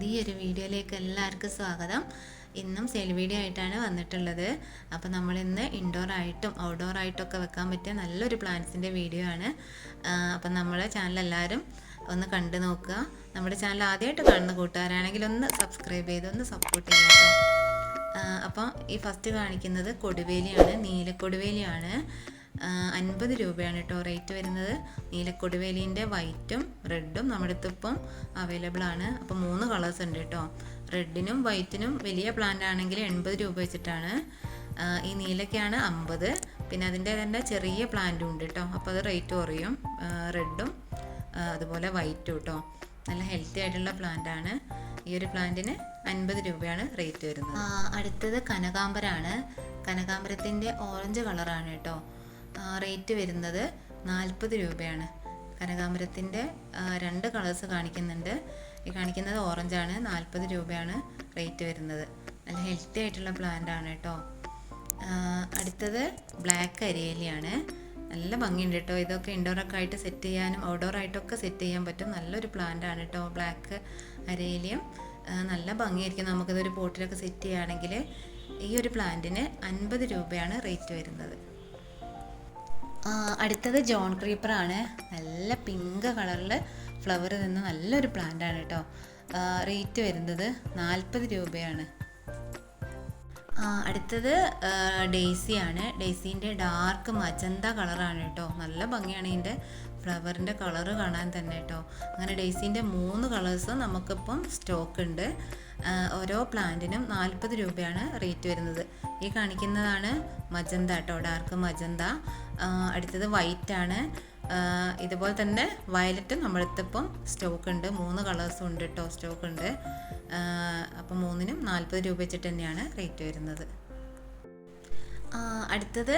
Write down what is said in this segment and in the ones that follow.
പുതിയൊരു വീഡിയോയിലേക്ക് എല്ലാവർക്കും സ്വാഗതം. ഇന്നും സെയിൽ വീഡിയോ ആയിട്ടാണ് വന്നിട്ടുള്ളത്. അപ്പോൾ നമ്മൾ ഇന്ന് ഇൻഡോർ ആയിട്ടും ഔട്ട്ഡോർ ആയിട്ടും ഒക്കെ വെക്കാൻ പറ്റിയ നല്ലൊരു പ്ലാന്റ്സിന്റെ വീഡിയോ ആണ്. അപ്പം നമ്മളെ ചാനൽ എല്ലാവരും ഒന്ന് കണ്ടു നോക്കുക. നമ്മുടെ ചാനൽ ആദ്യമായിട്ട് കാണുന്ന കൂട്ടുകാരാണെങ്കിൽ ഒന്ന് സബ്സ്ക്രൈബ് ചെയ്ത് ഒന്ന് സപ്പോർട്ട് ചെയ്യാം കേട്ടോ. അപ്പം ഈ ഫസ്റ്റ് കാണിക്കുന്നത് കൊടുവേലിയാണ് നീലക്കൊടുവേലിയാണ്. അൻപത് രൂപയാണ് കേട്ടോ റേറ്റ് വരുന്നത്. നീലക്കൊടുവേലിന്റെ വൈറ്റും റെഡും നമ്മുടെ അടുത്ത് ഇപ്പം അവൈലബിൾ ആണ്. അപ്പം മൂന്ന് കളേഴ്സ് ഉണ്ട് കേട്ടോ. റെഡിനും വൈറ്റിനും വലിയ പ്ലാന്റ് ആണെങ്കിൽ എൺപത് രൂപ വെച്ചിട്ടാണ്. ഈ നീലയ്ക്കാണ് അമ്പത് പിന്നെ അതിന്റെ തന്നെ ചെറിയ പ്ലാന്റും ഉണ്ട് കേട്ടോ. അപ്പോൾ അത് റേറ്റ് കുറയും. റെഡും അതുപോലെ വൈറ്റും കേട്ടോ. നല്ല ഹെൽത്തി ആയിട്ടുള്ള പ്ലാന്റ് ആണ്. ഈ ഒരു പ്ലാന്റിന് അൻപത് രൂപയാണ് റേറ്റ് വരുന്നത്. അടുത്തത് കനകാംബരാണ്. കനകാംബരത്തിന്റെ ഓറഞ്ച് കളറാണ് കേട്ടോ. റേറ്റ് വരുന്നത് നാൽപ്പത് രൂപയാണ്. കനകാമരത്തിന്റെ രണ്ട് കളേഴ്സ് കാണിക്കുന്നുണ്ട്. ഈ കാണിക്കുന്നത് ഓറഞ്ചാണ്. നാൽപ്പത് രൂപയാണ് റേറ്റ് വരുന്നത്. നല്ല ഹെൽത്തി ആയിട്ടുള്ള പ്ലാന്റ് ആണ് കേട്ടോ അടുത്തത് ബ്ലാക്ക് അരിയലിയാണ് നല്ല ഭംഗിയുണ്ട് കേട്ടോ ഇതൊക്കെ ഇൻഡോറൊക്കെ ആയിട്ട് സെറ്റ് ചെയ്യാനും ഔട്ട്ഡോർ ആയിട്ടൊക്കെ സെറ്റ് ചെയ്യാൻ പറ്റും. നല്ലൊരു പ്ലാന്റ് ആണ് കേട്ടോ ബ്ലാക്ക് അരേലിയം. നല്ല ഭംഗിയായിരിക്കും. നമുക്കിതൊരു പോട്ടിലൊക്കെ സെറ്റ് ചെയ്യുകയാണെങ്കിൽ ഈ ഒരു പ്ലാന്റിന് അൻപത് രൂപയാണ് റേറ്റ് വരുന്നത്. അടുത്തത് ജോൺ ക്രീപ്പറാണ് നല്ല പിങ്ക് കളറിൽ ഫ്ലവർ നിന്ന് നല്ലൊരു പ്ലാന്റ് ആണ് കേട്ടോ റേറ്റ് വരുന്നത് നാൽപ്പത് രൂപയാണ്. അടുത്തത് ഡെയ്സി ആണ്. ഡെയ്സീന്റെ ഡാർക്ക് മജന്ത കളറാണ് കേട്ടോ നല്ല ഭംഗിയാണ് ഇതിന്റെ ഫ്ലവറിന്റെ കളറ് കാണാൻ തന്നെ കേട്ടോ. അങ്ങനെ ഡെയ്സീന്റെ മൂന്ന് കളേഴ്സും നമുക്കിപ്പം സ്റ്റോക്ക് ഉണ്ട് ഓരോ പ്ലാന്റിനും നാൽപ്പത് രൂപയാണ് റേറ്റ് വരുന്നത്. ഈ കാണിക്കുന്നതാണ് മജന്ത കേട്ടോ ഡാർക്ക് മജന്ത. അടുത്തത് വൈറ്റ് ആണ് ഇതുപോലെ തന്നെ വയലറ്റ് നമ്മളടുത്തിപ്പം സ്റ്റോക്ക് ഉണ്ട് മൂന്ന് കളേഴ്സും ഉണ്ട് കേട്ടോ സ്റ്റോക്ക് ഉണ്ട് അപ്പം മൂന്നിനും നാൽപ്പത് രൂപ വെച്ചിട്ട് തന്നെയാണ് റേറ്റ് വരുന്നത്. അടുത്തത്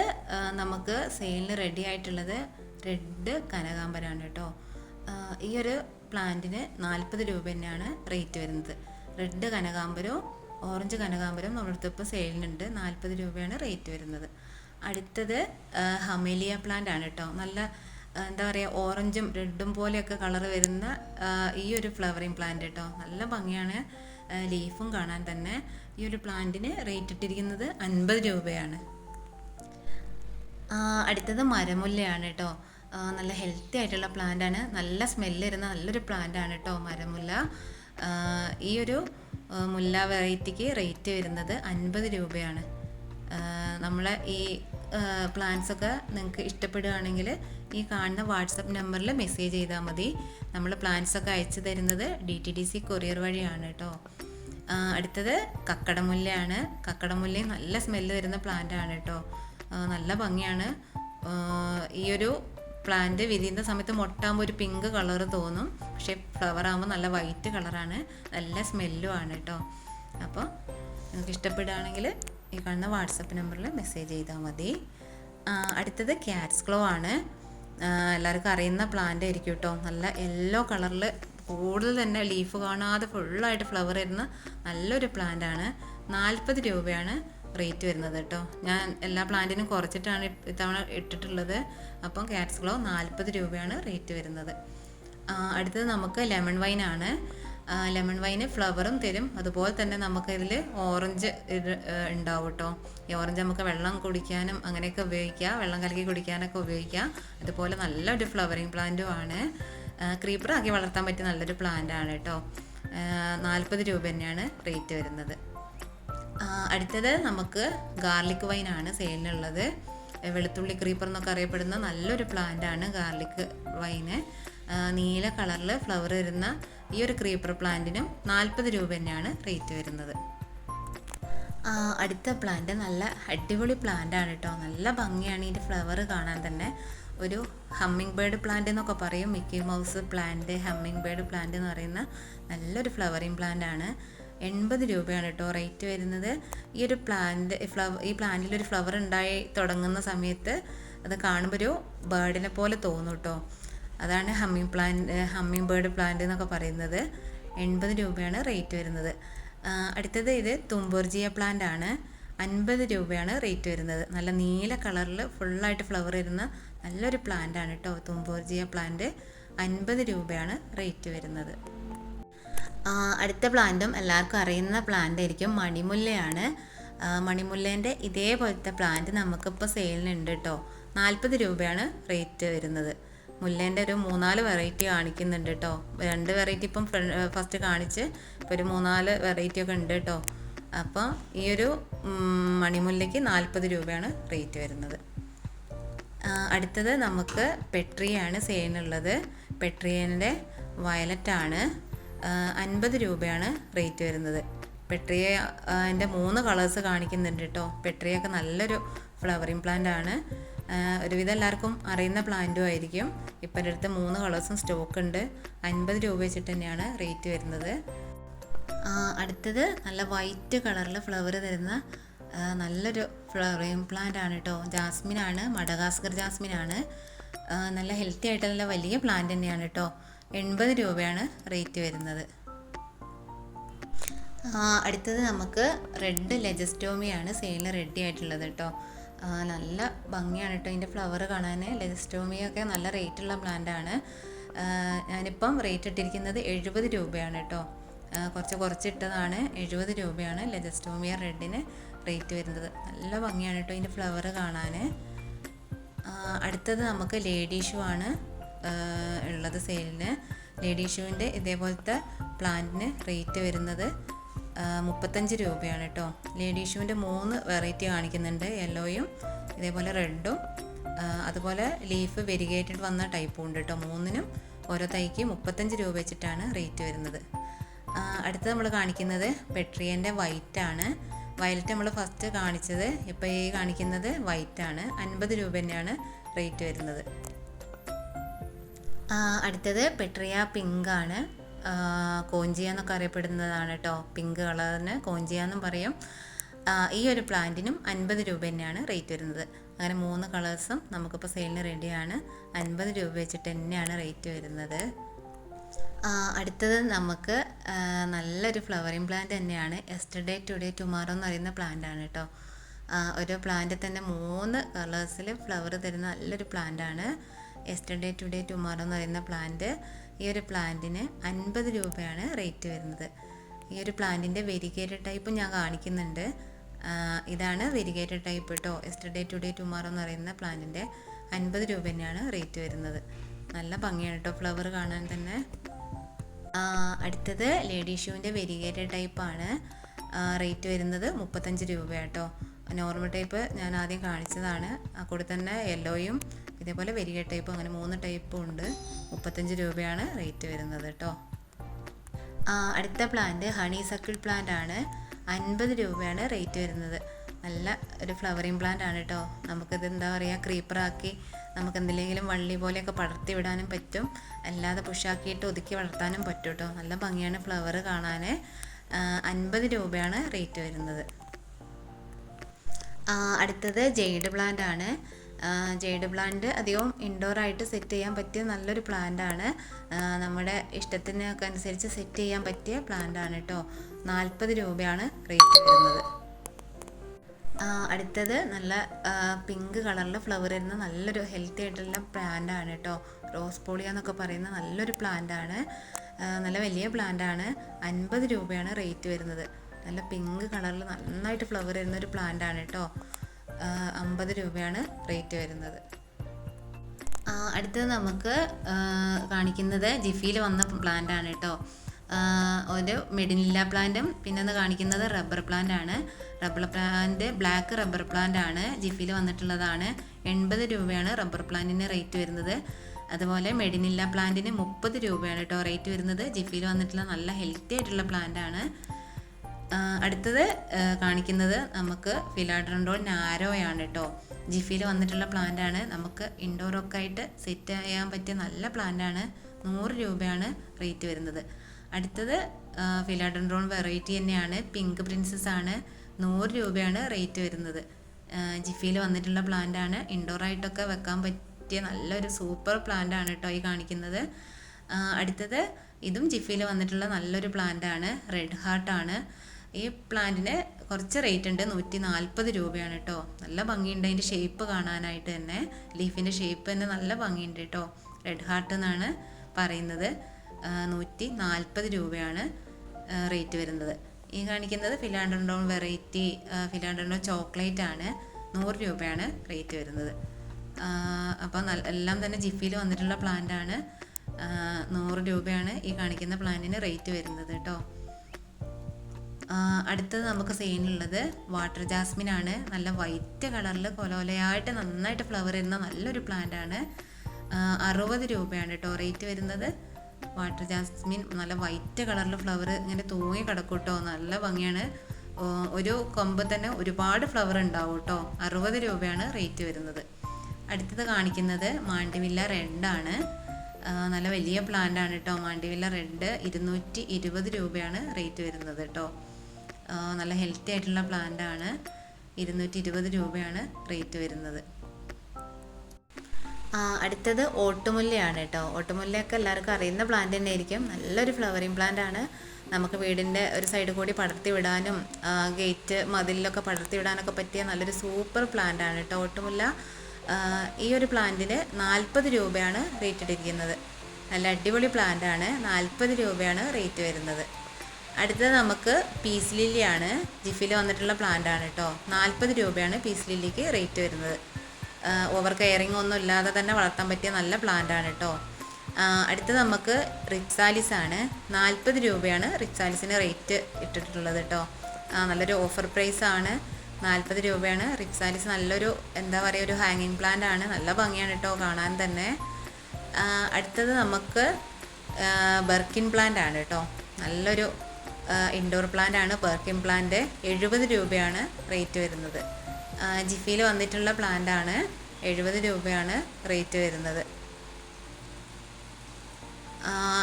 നമുക്ക് സെയിലിന് റെഡി ആയിട്ടുള്ളത് റെഡ് കനകാമ്പരാണ് കേട്ടോ. ഈ ഒരു പ്ലാന്റിന് നാൽപ്പത് രൂപ തന്നെയാണ് റേറ്റ് വരുന്നത്. റെഡ് കനകാമ്പരവും ഓറഞ്ച് കനകാമ്പരവും നമ്മുടെ അടുത്ത് ഇപ്പോൾ സെയിലിനുണ്ട്. നാൽപ്പത് രൂപയാണ് റേറ്റ് വരുന്നത്. അടുത്തത് ഹമേലിയ പ്ലാന്റ് ആണ് കേട്ടോ. നല്ല എന്താ പറയുക ഓറഞ്ചും റെഡും പോലെയൊക്കെ കളർ വരുന്ന ഈ ഒരു ഫ്ലവറിങ് പ്ലാന്റ് കേട്ടോ. നല്ല ഭംഗിയാണ് ലീഫും കാണാൻ തന്നെ. ഈ ഒരു പ്ലാന്റിന് റേറ്റ് ഇട്ടിരിക്കുന്നത് അൻപത് രൂപയാണ്. അടുത്തത് മരമുല്ലയാണ് കേട്ടോ. നല്ല ഹെൽത്തി ആയിട്ടുള്ള പ്ലാന്റ് ആണ്. നല്ല സ്മെല്ല് വരുന്ന നല്ലൊരു പ്ലാന്റ് ആണ് കേട്ടോ മരമുല്ല. ഈ ഒരു മുല്ല വെറൈറ്റിക്ക് റേറ്റ് വരുന്നത് അൻപത് രൂപയാണ്. നമ്മളെ ഈ പ്ലാൻസ് ഒക്കെ നിങ്ങൾക്ക് ഇഷ്ടപ്പെടുകയാണെങ്കിൽ ഈ കാണുന്ന വാട്സപ്പ് നമ്പറിൽ മെസ്സേജ് ചെയ്താൽ മതി. നമ്മൾ പ്ലാൻസ് ഒക്കെ അയച്ചു തരുന്നത് D T D C courier വഴിയാണ് കേട്ടോ അടുത്തത് കക്കടമുല്ലയാണ്. കക്കടമുല്ലയും നല്ല സ്മെല്ല് വരുന്ന പ്ലാന്റ് ആണ് കേട്ടോ നല്ല ഭംഗിയാണ്. ഈ ഒരു പ്ലാന്റ് വിരിയുന്ന സമയത്ത് മൊട്ടാകുമ്പോൾ ഒരു പിങ്ക് കളർ തോന്നും. പക്ഷേ ഫ്ലവർ ആകുമ്പോൾ നല്ല വൈറ്റ് കളറാണ് നല്ല സ്മെല്ലും ആണ് കേട്ടോ അപ്പോൾ നിങ്ങൾക്ക് ഇഷ്ടപ്പെടുകയാണെങ്കിൽ ഈ കാണുന്ന വാട്സപ്പ് നമ്പറിൽ മെസ്സേജ് ചെയ്താൽ മതി. അടുത്തത് ക്യാറ്റ്സ് ക്ലോ ആണ്. എല്ലാവർക്കും അറിയുന്ന പ്ലാന്റ് ആയിരിക്കും കേട്ടോ നല്ല യെല്ലോ കളറിൽ കൂടുതൽ തന്നെ ലീഫ് കാണാതെ ഫുള്ളായിട്ട് ഫ്ലവർ വരുന്ന നല്ലൊരു പ്ലാന്റ് ആണ്. നാൽപ്പത് രൂപയാണ്. റേറ്റ് വരുന്നത് കേട്ടോ. ഞാൻ എല്ലാ പ്ലാന്റിനും കുറച്ചിട്ടാണ് ഇത്തവണ ഇട്ടിട്ടുള്ളത്. അപ്പം ക്യാറ്റ്സ് ഗ്ലോ നാൽപ്പത് രൂപയാണ് റേറ്റ് വരുന്നത്. അടുത്തത് നമുക്ക് ലെമൺ വൈൻ ആണ്. ലെമൺ വൈന് ഫ്ലവറും തരും. അതുപോലെ തന്നെ നമുക്കിതിൽ ഓറഞ്ച് ഉണ്ടാവും കേട്ടോ. ഈ ഓറഞ്ച് നമുക്ക് വെള്ളം കുടിക്കാനും അങ്ങനെയൊക്കെ ഉപയോഗിക്കാം. വെള്ളം കലക്കി കുടിക്കാനൊക്കെ ഉപയോഗിക്കാം. അതുപോലെ നല്ലൊരു ഫ്ലവറിങ് പ്ലാന്റും ആണ്. ക്രീപ്പർ ആക്കി വളർത്താൻ പറ്റിയ നല്ലൊരു പ്ലാന്റ് ആണ് കേട്ടോ. നാൽപ്പത് രൂപ തന്നെയാണ് റേറ്റ് വരുന്നത്. അടുത്തത് നമുക്ക് ഗാർലിക് വൈൻ വൈനാണ് സെയിലിനുള്ളത്. വെളുത്തുള്ളി ക്രീപ്പർ എന്നൊക്കെ അറിയപ്പെടുന്ന നല്ലൊരു പ്ലാന്റ് ആണ് ഗാർലിക് വൈന്. നീല കളറിൽ ഫ്ലവർ വരുന്ന ഈ ഒരു ക്രീപ്പർ പ്ലാന്റിനും നാൽപ്പത് രൂപ തന്നെയാണ് റേറ്റ് വരുന്നത്. അടുത്ത പ്ലാന്റ് നല്ല അടിപൊളി പ്ലാന്റ് ആണ് കേട്ടോ നല്ല ഭംഗിയാണ് ഇതിന്റെ ഫ്ലവർ കാണാൻ തന്നെ. ഒരു ഹമ്മിങ് ബേർഡ് പ്ലാന്റ് എന്നൊക്കെ പറയും. Mickey Mouse plant humming bird plant എന്ന് പറയുന്ന നല്ലൊരു ഫ്ലവറിങ് പ്ലാന്റ് ആണ്. എൺപത് രൂപയാണ് കേട്ടോ റേറ്റ് വരുന്നത്. ഈ ഒരു പ്ലാന്റ് ഫ്ലവർ ഈ പ്ലാന്റിൽ ഒരു ഫ്ലവർ ഉണ്ടായി തുടങ്ങുന്ന സമയത്ത് അത് കാണുമ്പോൾ ഒരു ബേർഡിനെ പോലെ തോന്നും കേട്ടോ. അതാണ് humming plant humming bird plant എന്നൊക്കെ പറയുന്നത്. എൺപത് രൂപയാണ് റേറ്റ് വരുന്നത്. അടുത്തത് ഇത് തുമ്പൂർജിയ പ്ലാന്റ് ആണ്. അൻപത് രൂപയാണ് റേറ്റ് വരുന്നത്. നല്ല നീല കളറിൽ ഫുള്ളായിട്ട് ഫ്ലവർ വരുന്ന നല്ലൊരു പ്ലാന്റ് ആണ് കേട്ടോ തുമ്പൂർജിയ പ്ലാന്റ് അൻപത് രൂപയാണ് റേറ്റ് വരുന്നത്. അടുത്ത പ്ലാന്റും എല്ലാവർക്കും അറിയുന്ന പ്ലാന്റ് ആയിരിക്കും മണിമുല്ലയാണ്. മണിമുല്ലേന്റെ ഇതേപോലത്തെ പ്ലാന്റ് നമുക്കിപ്പോൾ സെയിലിനുണ്ട് കേട്ടോ നാൽപ്പത് രൂപയാണ് റേറ്റ് വരുന്നത്. മുല്ലേന്റെ ഒരു മൂന്നാൽ വെറൈറ്റി കാണിക്കുന്നുണ്ട് കേട്ടോ രണ്ട് വെറൈറ്റി ഇപ്പം ഫസ്റ്റ് കാണിച്ച് ഇപ്പോൾ ഒരു മൂന്നാൽ വെറൈറ്റി ഒക്കെ ഉണ്ട് കേട്ടോ അപ്പോൾ ഈ ഒരു മണിമുല്ലയ്ക്ക് നാൽപ്പത് രൂപയാണ് റേറ്റ് വരുന്നത്. അടുത്തത് നമുക്ക് പെട്രിയാണ് സെയിലിനുള്ളത് പെട്രിയന്റെ വയലറ്റാണ് അൻപത് രൂപയാണ് റേറ്റ് വരുന്നത്. പെട്രിയ എന്റെ മൂന്ന് കളേഴ്സ് കാണിക്കുന്നുണ്ട് കേട്ടോ പെട്രിയൊക്കെ നല്ലൊരു ഫ്ലവറിങ് പ്ലാന്റ് ആണ്. ഒരുവിധം എല്ലാവർക്കും അറിയുന്ന പ്ലാന്റും ആയിരിക്കും. ഇപ്പം എന്റെ അടുത്ത് മൂന്ന് കളേഴ്സും സ്റ്റോക്ക് ഉണ്ട്. അൻപത് രൂപ വെച്ചിട്ട് തന്നെയാണ് റേറ്റ് വരുന്നത്. അടുത്തത് നല്ല വൈറ്റ് കളറിൽ ഫ്ലവർ തരുന്ന നല്ലൊരു ഫ്ലവറിങ് പ്ലാന്റ് ആണ് കേട്ടോ ജാസ്മിൻ ആണ് മഡഗാസ്കർ ആ, നല്ല ഹെൽത്തി ആയിട്ടുള്ള വലിയ പ്ലാന്റ് തന്നെയാണ് കേട്ടോ എൺപത് രൂപയാണ് റേറ്റ് വരുന്നത്. അടുത്തത് നമുക്ക് റെഡ് ലെജസ്റ്റോമിയാണ്. സെയിലിൽ റെഡി ആയിട്ടുള്ളത് കേട്ടോ. നല്ല ഭംഗിയാണ് കേട്ടോ ഇതിന്റെ ഫ്ലവർ കാണാൻ ലെജസ്റ്റോമിയൊക്കെ നല്ല റേറ്റുള്ള പ്ലാന്റാണ്. ഞാനിപ്പം റേറ്റ് ഇട്ടിരിക്കുന്നത് എഴുപത് രൂപയാണ് കേട്ടോ. കുറച്ച് കുറച്ചിട്ടതാണ് എഴുപത് രൂപയാണ് ലെജസ്റ്റോമിയ റെഡിന് റേറ്റ് വരുന്നത്. നല്ല ഭംഗിയാണ് കേട്ടോ ഇതിന്റെ ഫ്ലവർ കാണാൻ അടുത്തത് നമുക്ക് ലേഡി ഷൂ ആണ് ഉള്ളത് സെയിലിന്. ലേഡി ഷൂവിന്റെ ഇതേപോലത്തെ പ്ലാന്റിന് റേറ്റ് വരുന്നത് മുപ്പത്തഞ്ച് രൂപയാണ് കേട്ടോ. ലേഡി ഷൂവിന്റെ മൂന്ന് വെറൈറ്റി കാണിക്കുന്നുണ്ട്. യെല്ലോയും ഇതേപോലെ റെഡും അതുപോലെ ലീഫ് വെരിഗേറ്റഡ് വന്ന ടൈപ്പും ഉണ്ട് കേട്ടോ. മൂന്നിനും ഓരോ തൈക്ക് മുപ്പത്തഞ്ച് രൂപ വെച്ചിട്ടാണ് റേറ്റ് വരുന്നത്. അടുത്ത നമ്മൾ കാണിക്കുന്നത് പെട്രിയന്റെ വൈറ്റ് ആണ് വയലറ്റ് നമ്മൾ ഫസ്റ്റ് കാണിച്ചത് ഇപ്പോൾ ഈ കാണിക്കുന്നത് വൈറ്റ് ആണ് അൻപത് രൂപ തന്നെയാണ് റേറ്റ് വരുന്നത്. അടുത്തത് പെട്രിയ പിങ്ക് ആണ്. കോഞ്ചിയ എന്നൊക്കെ അറിയപ്പെടുന്നതാണ് കേട്ടോ പിങ്ക് കളറിന് കോഞ്ചിയ എന്നും പറയും. ഈ ഒരു പ്ലാന്റിനും അൻപത് രൂപ തന്നെയാണ് റേറ്റ് വരുന്നത്. അങ്ങനെ മൂന്ന് കളേഴ്സും നമുക്കിപ്പോൾ സെയിലിന് റെഡിയാണ് അൻപത് രൂപ വെച്ചിട്ട് തന്നെയാണ് റേറ്റ് വരുന്നത്. അടുത്തത് നമുക്ക് നല്ലൊരു ഫ്ലവറിങ് പ്ലാന്റ് തന്നെയാണ്. എസ്റ്റർഡേ ടുഡേ ടുമാറോ എന്ന് പറയുന്ന പ്ലാന്റ് ആണ് കേട്ടോ ഒരു പ്ലാന്റ് തന്നെ മൂന്ന് കളേഴ്സിൽ ഫ്ലവർ തരുന്ന നല്ലൊരു പ്ലാന്റ് ആണ്. എസ്റ്റർഡേ ടുഡേ ടുമാറോ എന്ന് പറയുന്ന പ്ലാന്റ് ഈ ഒരു പ്ലാന്റിന് അൻപത് രൂപയാണ് റേറ്റ് വരുന്നത്. ഈ ഒരു പ്ലാന്റിന്റെ വെരിഗേറ്റഡ് ടൈപ്പ് ഞാൻ കാണിക്കുന്നുണ്ട്. ഇതാണ് വെരിഗേറ്റഡ് ടൈപ്പ് കേട്ടോ എസ്റ്റർഡേ ടുഡേ ടുമാറോ എന്ന് പറയുന്ന പ്ലാന്റിന്റെ അൻപത് രൂപ തന്നെയാണ് റേറ്റ് വരുന്നത്. നല്ല ഭംഗിയാണ് കേട്ടോ ഫ്ലവർ കാണാൻ തന്നെ. അടുത്തത് ലേഡി ഷൂവിന്റെ വെരിഗേറ്റഡ് ടൈപ്പാണ് റേറ്റ് വരുന്നത് മുപ്പത്തഞ്ച് രൂപ കേട്ടോ നോർമൽ ടൈപ്പ് ഞാൻ ആദ്യം കാണിച്ചതാണ്. കൂടെ തന്നെ യെല്ലോയും ഇതേപോലെ വലിയ ടൈപ്പ് അങ്ങനെ മൂന്ന് ടൈപ്പും ഉണ്ട്. മുപ്പത്തഞ്ച് രൂപയാണ് റേറ്റ് വരുന്നത് കേട്ടോ അടുത്ത പ്ലാന്റ് ഹണി സക്കിൾ പ്ലാന്റ് ആണ്. അൻപത് രൂപയാണ് റേറ്റ് വരുന്നത്. നല്ല ഒരു ഫ്ലവറിങ് പ്ലാന്റ് ആണ് കേട്ടോ നമുക്കിത് എന്താ പറയുക ക്രീപ്പറാക്കി നമുക്ക് എന്തെങ്കിലും വള്ളി പോലെയൊക്കെ പടർത്തി വിടാനും പറ്റും. അല്ലാതെ പുഷാക്കിയിട്ട് ഒതുക്കി വളർത്താനും പറ്റും കേട്ടോ നല്ല ഭംഗിയാണ് ഫ്ലവർ കാണാൻ അൻപത് രൂപയാണ് റേറ്റ് വരുന്നത്. അടുത്തത് ജെയ്ഡ് പ്ലാന്റ് ആണ്. ജെയ്ഡ് പ്ലാന്റ് അധികവും ഇൻഡോർ ആയിട്ട് സെറ്റ് ചെയ്യാൻ പറ്റിയ നല്ലൊരു പ്ലാന്റാണ് നമ്മുടെ ഇഷ്ടത്തിനൊക്കെ അനുസരിച്ച് സെറ്റ് ചെയ്യാൻ പറ്റിയ പ്ലാന്റാണ് കേട്ടോ നാൽപ്പത് രൂപയാണ് റേറ്റ് വരുന്നത്. അടുത്തത് നല്ല പിങ്ക് കളറിൽ ഫ്ലവർ വരുന്ന നല്ലൊരു ഹെൽത്തി ആയിട്ടുള്ള പ്ലാന്റാണ് കേട്ടോ റോസ് പോളിയ എന്നൊക്കെ പറയുന്ന നല്ലൊരു പ്ലാന്റാണ് നല്ല വലിയ പ്ലാന്റാണ് അൻപത് രൂപയാണ് റേറ്റ് വരുന്നത്. നല്ല പിങ്ക് കളറിൽ നന്നായിട്ട് ഫ്ലവർ വരുന്ന ഒരു പ്ലാന്റ് ആണ് കേട്ടോ അമ്പത് രൂപയാണ് റേറ്റ് വരുന്നത്. അടുത്തത് നമുക്ക് കാണിക്കുന്നത് ജിഫിയിൽ വന്ന പ്ലാന്റ് ആണ് കേട്ടോ ഒരു മെഡിനില്ല പ്ലാന്റും പിന്നെ കാണിക്കുന്നത് റബ്ബർ പ്ലാന്റ് ആണ് rubber plant black rubber plant ആണ് ജിഫിയിൽ വന്നിട്ടുള്ളതാണ്. എൺപത് രൂപയാണ് റബ്ബർ പ്ലാന്റിന് റേറ്റ് വരുന്നത്. അതുപോലെ മെഡിനില്ല പ്ലാന്റിന് മുപ്പത് രൂപയാണ് കേട്ടോ റേറ്റ് വരുന്നത്. ജിഫിയിൽ വന്നിട്ടുള്ള നല്ല ഹെൽത്തി ആയിട്ടുള്ള പ്ലാന്റ് ആണ് അടുത്തത് കാണിക്കുന്നത് നമുക്ക് ഫിലാഡ്രൻഡോൾ നാരോയാണ് കേട്ടോ ജിഫിയിൽ വന്നിട്ടുള്ള പ്ലാന്റാണ്. നമുക്ക് ഇൻഡോറൊക്കെ ആയിട്ട് സെറ്റ് ചെയ്യാൻ പറ്റിയ നല്ല പ്ലാന്റാണ്. നൂറ് രൂപയാണ് റേറ്റ് വരുന്നത്. അടുത്തത് ഫിലാഡൻഡ്രോൺ വെറൈറ്റി തന്നെയാണ്. പിങ്ക് പ്രിൻസസ് ആണ്. നൂറ് രൂപയാണ് റേറ്റ് വരുന്നത്. ജിഫിയിൽ വന്നിട്ടുള്ള പ്ലാന്റാണ്. ഇൻഡോറായിട്ടൊക്കെ വെക്കാൻ പറ്റിയ നല്ലൊരു സൂപ്പർ പ്ലാന്റ് ആണ് കേട്ടോ ഈ കാണിക്കുന്നത്. അടുത്തത് ഇതും ജിഫിയിൽ വന്നിട്ടുള്ള നല്ലൊരു പ്ലാന്റാണ്. റെഡ് ഹാർട്ടാണ് ഈ പ്ലാന്റിന് കുറച്ച് റേറ്റ് ഉണ്ട്. നൂറ്റി നാൽപ്പത് രൂപയാണ് കേട്ടോ നല്ല ഭംഗിയുണ്ട്. അതിന്റെ ഷേപ്പ് കാണാനായിട്ട് തന്നെ. ലീഫിന്റെ ഷേപ്പ് തന്നെ നല്ല ഭംഗിയുണ്ട് കേട്ടോ റെഡ് ഹാർട്ട് എന്നാണ് പറയുന്നത്. നൂറ്റി നാൽപ്പത് രൂപയാണ് റേറ്റ് വരുന്നത്. ഈ കാണിക്കുന്നത് ഫിലാൻഡ്രോൺ വെറൈറ്റി ഫിലാൻഡ്രോൺ ചോക്ലേറ്റ് ആണ്. നൂറ് രൂപയാണ് റേറ്റ് വരുന്നത്. അപ്പോൾ എല്ലാം തന്നെ ജിഫിയിൽ വന്നിട്ടുള്ള പ്ലാന്റ് ആണ്. നൂറ് രൂപയാണ് ഈ കാണിക്കുന്ന പ്ലാന്റിന് റേറ്റ് വരുന്നത് കേട്ടോ അടുത്തത് നമുക്ക് സെയിനുള്ളത് വാട്ടർ ജാസ്മിൻ ആണ്. നല്ല വൈറ്റ് കളറിൽ കൊലോലയായിട്ട് നന്നായിട്ട് ഫ്ലവർ വരുന്ന നല്ലൊരു പ്ലാന്റ് ആണ്. അറുപത് രൂപയാണ് കേട്ടോ റേറ്റ് വരുന്നത്. വാട്ടർ ജാസ്മിൻ നല്ല വൈറ്റ് കളറിൽ ഫ്ലവർ ഇങ്ങനെ തൂങ്ങി കിടക്കും കേട്ടോ നല്ല ഭംഗിയാണ്. ഒരു കൊമ്പ് തന്നെ ഒരുപാട് ഫ്ലവർ ഉണ്ടാവും കേട്ടോ അറുപത് രൂപയാണ് റേറ്റ് വരുന്നത്. അടുത്തത് കാണിക്കുന്നത് മാണ്ടിവില്ല റെഡാണ് നല്ല വലിയ പ്ലാന്റ് ആണ് കേട്ടോ മാണ്ടിവില്ല റെഡ് ഇരുന്നൂറ്റി ഇരുപത് രൂപയാണ് റേറ്റ് വരുന്നത് കേട്ടോ നല്ല ഹെൽത്തി ആയിട്ടുള്ള പ്ലാന്റ് ആണ്. ഇരുന്നൂറ്റി ഇരുപത് രൂപയാണ് റേറ്റ് വരുന്നത്. അടുത്തത് ഓട്ടുമുല്ലയാണ് കേട്ടോ. ഓട്ടുമുല്ലയൊക്കെ എല്ലാവർക്കും അറിയുന്ന പ്ലാന്റ് തന്നെ ആയിരിക്കും നല്ലൊരു ഫ്ലവറിങ് പ്ലാന്റ് ആണ്. നമുക്ക് വീടിന്റെ ഒരു സൈഡ് കൂടി പടർത്തി വിടാനും ഗേറ്റ് മതിലിലൊക്കെ പടർത്തി വിടാനൊക്കെ പറ്റിയ നല്ലൊരു സൂപ്പർ പ്ലാന്റ് ആണ് കേട്ടോ ഓട്ടുമുല്ല. ഈ ഒരു പ്ലാന്റിന് നാൽപ്പത് രൂപയാണ് റേറ്റ് ഇട്ടിരിക്കുന്നത്. നല്ല അടിപൊളി പ്ലാന്റ് ആണ്. നാൽപ്പത് രൂപയാണ് റേറ്റ് വരുന്നത്. അടുത്തത് നമുക്ക് പീസ് ലില്ലിയാണ് ജിഫിൽ വന്നിട്ടുള്ള പ്ലാന്റ് ആണ് കേട്ടോ നാൽപ്പത് രൂപയാണ് പീസ് ലില്ലിക്ക് റേറ്റ് വരുന്നത്. ഓവർ കെയറിങ് ഒന്നും ഇല്ലാതെ തന്നെ വളർത്താൻ പറ്റിയ നല്ല പ്ലാന്റ് ആണ് കേട്ടോ അടുത്തത് നമുക്ക് റിക്സാലിസ് ആണ്. നാൽപ്പത് രൂപയാണ് റിക്സാലിസിന് റേറ്റ് ഇട്ടിട്ടുള്ളത് കേട്ടോ നല്ലൊരു ഓഫർ പ്രൈസ് ആണ്. നാൽപ്പത് രൂപയാണ്. റിക്സാലിസ് നല്ലൊരു എന്താ പറയുക ഒരു ഹാങ്ങിങ് പ്ലാന്റ് ആണ്. നല്ല ഭംഗിയാണ് കേട്ടോ കാണാൻ തന്നെ. അടുത്തത് നമുക്ക് ബർക്കിൻ പ്ലാന്റ് ആണ് കേട്ടോ നല്ലൊരു ഇൻഡോർ പ്ലാന്റ് ആണ് ബർക്കിൻ പ്ലാന്റ് എഴുപത് രൂപയാണ് റേറ്റ് വരുന്നത്. ജിഫിയിൽ വന്നിട്ടുള്ള പ്ലാന്റ് ആണ് എഴുപത് രൂപയാണ് റേറ്റ് വരുന്നത്.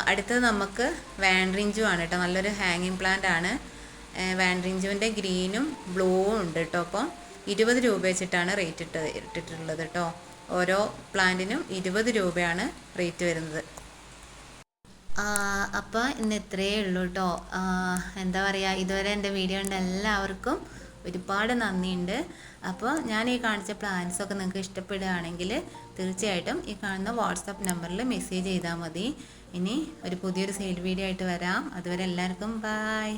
അടുത്തത് നമുക്ക് വാൻഡ്രിഞ്ചു ആണ് കേട്ടോ നല്ലൊരു ഹാങ്ങിങ് പ്ലാന്റ് ആണ്. വാൻഡ്രിഞ്ചുവിന്റെ ഗ്രീനും ബ്ലൂവും ഉണ്ട് കേട്ടോ അപ്പോൾ ഇരുപത് രൂപ വെച്ചിട്ടാണ് റേറ്റ് ഇട്ട് ഇട്ടിട്ടുള്ളത് കേട്ടോ ഓരോ പ്ലാന്റിനും ഇരുപത് രൂപയാണ് റേറ്റ് വരുന്നത്. അപ്പോൾ ഇന്ന് ഇത്രയേ ഉള്ളൂ കേട്ടോ എന്താ പറയുക ഇതുവരെ എന്റെ വീഡിയോ ഉണ്ട് എല്ലാവർക്കും ഒരുപാട് നന്ദിയുണ്ട്. അപ്പോൾ ഞാൻ ഈ കാണിച്ച പ്ലാൻസൊക്കെ നിങ്ങൾക്ക് ഇഷ്ടപ്പെടുകയാണെങ്കിൽ തീർച്ചയായിട്ടും ഈ കാണുന്ന വാട്സപ്പ് നമ്പറിൽ മെസ്സേജ് ചെയ്താൽ മതി. ഇനി ഒരു പുതിയൊരു സെയിൽ വീഡിയോ ആയിട്ട് വരാം. അതുവരെ എല്ലാവർക്കും ബായ്